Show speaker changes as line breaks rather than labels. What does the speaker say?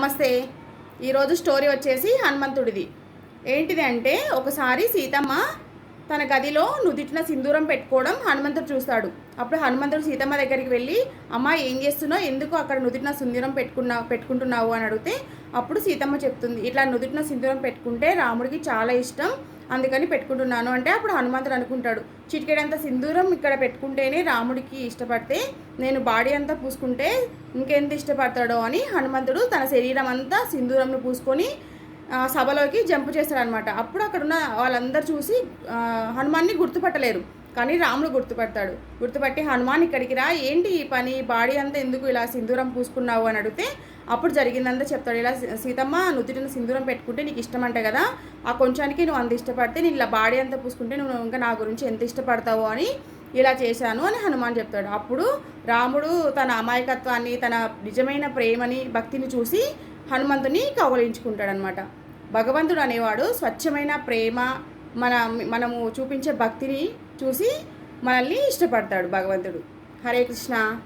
నమస్తే. ఈరోజు స్టోరీ వచ్చేసి హనుమంతుడిది. ఏంటిది అంటే ఒకసారి సీతమ్మ తన గదిలో నుదిటిన సింధూరం పెట్టుకోవడం హనుమంతుడు చూస్తాడు. అప్పుడు హనుమంతుడు సీతమ్మ దగ్గరికి వెళ్ళి అమ్మ ఏం చేస్తున్నావు? ఎందుకు అక్కడ నుదిటిన సింధూరం పెట్టుకున్నా పెట్టుకుంటున్నావు? అని అడిగితే అప్పుడు సీతమ్మ చెప్తుంది ఇట్లా నుదిటిన సింధూరం పెట్టుకుంటే రాముడికి చాలా ఇష్టం అందుకని పెట్టుకుంటున్నాను. అంటే అప్పుడు హనుమంతుడు అనుకుంటాడు చిటికెడంత సింధూరం ఇక్కడ పెట్టుకుంటేనే రాముడికి ఇష్టపడితే నేను బాడీ అంతా పూసుకుంటే ఇంకెంత ఇష్టపడతాడో అని హనుమంతుడు తన శరీరం అంతా సింధూరంను పూసుకొని సభలోకి జంప్ చేస్తాడనమాట. అప్పుడు అక్కడ ఉన్న వాళ్ళందరూ చూసి హనుమాన్ని గుర్తుపట్టలేరు. కానీ రాముడు గుర్తుపడతాడు. గుర్తుపట్టి హనుమాన్ ఇక్కడికి రా. ఏంటి ఈ పని? బాడీ అంతా ఎందుకు ఇలా సింధూరం పూసుకున్నావు? అని అడిగితే అప్పుడు జరిగిందంతా చెప్తాడు. ఇలా సీతమ్మ నుదుటిన సింధూరం పెట్టుకుంటే నీకు ఇష్టం అంట కదా. ఆ కొంచానికి నువ్వు అంత ఇష్టపడితే నేను ఇలా బాడీ అంతా పూసుకుంటే నువ్వు ఇంకా నా గురించి ఎంత ఇష్టపడతావు అని ఇలా చేశాను అని హనుమాన్ చెప్తాడు. అప్పుడు రాముడు తన అమాయకత్వాన్ని తన నిజమైన ప్రేమని భక్తిని చూసి హనుమంతుని కౌగలించుకుంటాడనమాట. భగవంతుడు అనేవాడు స్వచ్ఛమైన ప్రేమ మన మనము చూపించే భక్తిని చూసి మనల్ని ఇష్టపడతాడు భగవంతుడు. హరే కృష్ణ.